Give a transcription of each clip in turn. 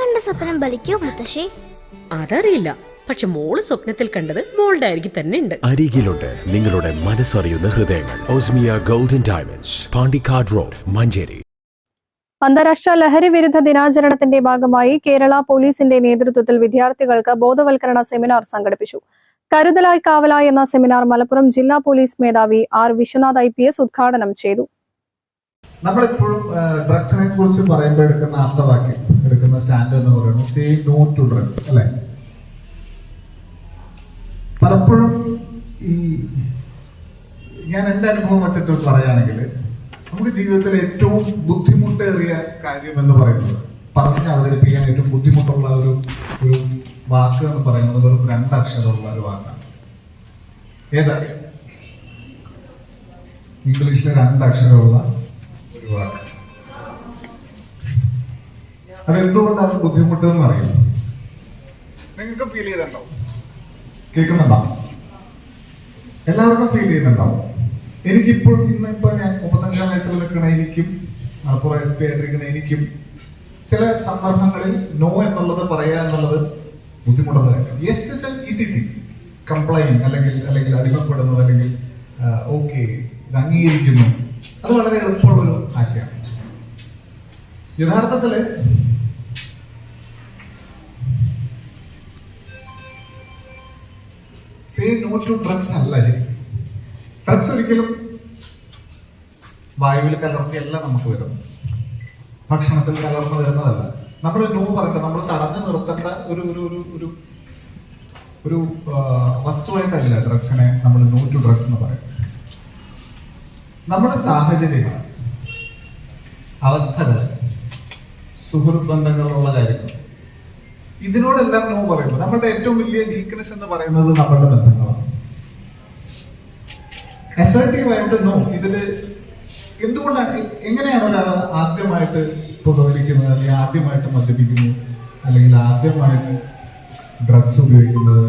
കണ്ട സ്വപ്നം ബലിക്കോ മുത്തശ്ശി? അതറിയില്ല. പക്ഷെ മോൾ സ്വപ്നത്തിൽ കണ്ടത് മോളുടെ അരികിൽ തന്നെ ഉണ്ട്. അരികിലുണ്ട് നിങ്ങളുടെ മനസ്സറിയുന്ന ഹൃദയങ്ങൾ. Osmiya golden diamonds Pandikkad road Manjeri. അന്താരാഷ്ട്ര ലഹരി വിരുദ്ധ ദിനാചരണത്തിന്റെ ഭാഗമായി കേരള പോലീസിന്റെ നേതൃത്വത്തിൽ വിദ്യാർത്ഥികൾക്ക് ബോധവൽക്കരണ സെമിനാർ സംഘടിപ്പിച്ചു. കരുതലായി കാവലായി എന്ന സെമിനാർ മലപ്പുറം ജില്ലാ പോലീസ് മേധാവി R Vishwanath I P S ഉദ്ഘാടനം ചെയ്തു. നമ്മളിപ്പോഴും ഡ്രഗ്സിനെ കുറിച്ച് പറയുമ്പോൾ എടുക്കുന്ന അർത്ഥവാക്യം എടുക്കുന്ന സ്റ്റാൻഡ് എന്ന് പറയുന്നത് സേ നോ ടു ഡ്രഗ്സ് അല്ലെ? പലപ്പോഴും ഈ ഞാൻ എന്റെ അനുഭവം വെച്ചിട്ട് പറയുകയാണെങ്കിൽ നമുക്ക് ജീവിതത്തിൽ ഏറ്റവും ബുദ്ധിമുട്ടേറിയ കാര്യം എന്ന് പറയുന്നത് പറഞ്ഞ് അവതരിപ്പിക്കാൻ ഏറ്റവും ബുദ്ധിമുട്ടുള്ള ഒരു ഒരു വാക്ക് എന്ന് പറയുന്നത് വെറും രണ്ടക്ഷരമുള്ള ഒരു വാക്കാണ്. ഏതാ? ഇംഗ്ലീഷിലെ രണ്ടക്ഷരമുള്ള അതെന്തുകൊണ്ടാണ് അത് ബുദ്ധിമുട്ട് എന്ന് അറിയാം നിങ്ങൾക്ക് ഫീൽ ചെയ്തിട്ടുണ്ടാവും. കേൾക്കുന്നുണ്ടോ? എല്ലാവർക്കും ഫീൽ ചെയ്യുന്നുണ്ടാവും എനിക്കിപ്പോൾ ഇന്ന് ഇപ്പൊ ഞാൻ മുപ്പത്തഞ്ചാം വയസ്സിൽ നിൽക്കണ എനിക്കും മലപ്പുറം എസ് പി ആയിട്ടിരിക്കുന്ന എനിക്കും ചില സന്ദർഭങ്ങളിൽ നോ എന്നുള്ളത് പറയുക എന്നുള്ളത് ബുദ്ധിമുട്ടുള്ള കാര്യം yes is an easy thing complain അല്ലെങ്കിൽ അല്ലെങ്കിൽ അടിമപ്പെടുന്നത് അല്ലെങ്കിൽ ഓക്കെ ഇത് അംഗീകരിക്കുന്നു. അത് വളരെ എളുപ്പമുള്ളൊരു ആശയമാണ്. യഥാർത്ഥത്തിൽ സേ നോ ടു ഡ്രഗ്സ് അല്ല ശരി. ഡ്രഗ്സ് ഒരിക്കലും വായുവിൽ കലർത്തിയല്ല നമുക്ക് വരുന്നത് ഭക്ഷണത്തിൽ കലർന്നു വരുന്നതല്ല. നമ്മൾ നോ പറയട്ടെ നമ്മൾ തടഞ്ഞു നിർത്തേണ്ട ഒരു ഒരു ഒരു ഒരു ഒരു വസ്തുവായിട്ടല്ല ഡ്രഗ്സിനെ നമ്മൾ നോ ടു ഡ്രഗ്സ് എന്ന് പറയും നമ്മുടെ സാഹചര്യങ്ങൾ അവസ്ഥകൾ സുഹൃത്ത് ബന്ധങ്ങളുള്ള കാര്യങ്ങൾ ഇതിനോടെല്ലാം നോ പറയുമ്പോൾ നമ്മളുടെ ഏറ്റവും വലിയ വീക്ക്നെസ് എന്ന് പറയുന്നത് നമ്മളുടെ ബന്ധങ്ങളാണ്. അസർട്ടീവായിട്ട് നോ ഇതിൽ എന്തുകൊണ്ടാണ് എങ്ങനെയാണ് ഒരാൾ ആദ്യമായിട്ട് പുകവലിക്കുന്നത് അല്ലെങ്കിൽ ആദ്യമായിട്ട് മദ്യപിക്കുന്നു അല്ലെങ്കിൽ ആദ്യമായിട്ട് ഡ്രഗ്സ് ഉപയോഗിക്കുന്നത്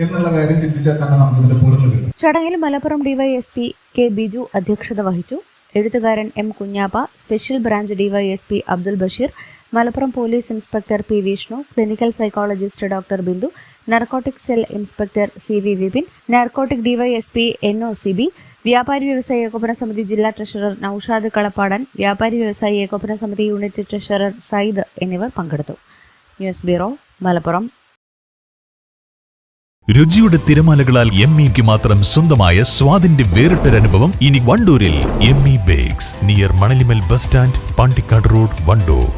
എന്നുള്ള കാര്യം ചിന്തിച്ചാൽ തന്നെ നമുക്ക് ചടങ്ങിൽ മലപ്പുറം ഡിവൈഎസ്പി കെ ബിജു അധ്യക്ഷത വഹിച്ചു. എഴുത്തുകാരൻ M Kunhappa special branch DYSP Abdul Basheer Malappuram police inspector P Vishnu clinical psychologist doctor Bindu narcotic cell inspector C V Vipin narcotic DYSP N O C B വ്യാപാരി വ്യവസായ ഏകോപന സമിതി ജില്ലാ ട്രഷറർ നൌഷാദ് കളപ്പാടൻ വ്യാപാരി വ്യവസായ ഏകോപന സമിതി യൂണിറ്റ് ട്രഷറർ സയ്ദ് എന്നിവർ പങ്കെടുത്തു. News bureau Malappuram. രുചിയുടെ തിരമാലകളാൽ എം ഇക്ക് മാത്രം സ്വന്തമായ സ്വാദിന്റെ വേറിട്ടൊരനുഭവം ഇനി വണ്ടൂരിൽ M E bakes near Manalimal bus stand Pandikkad road Wandoor.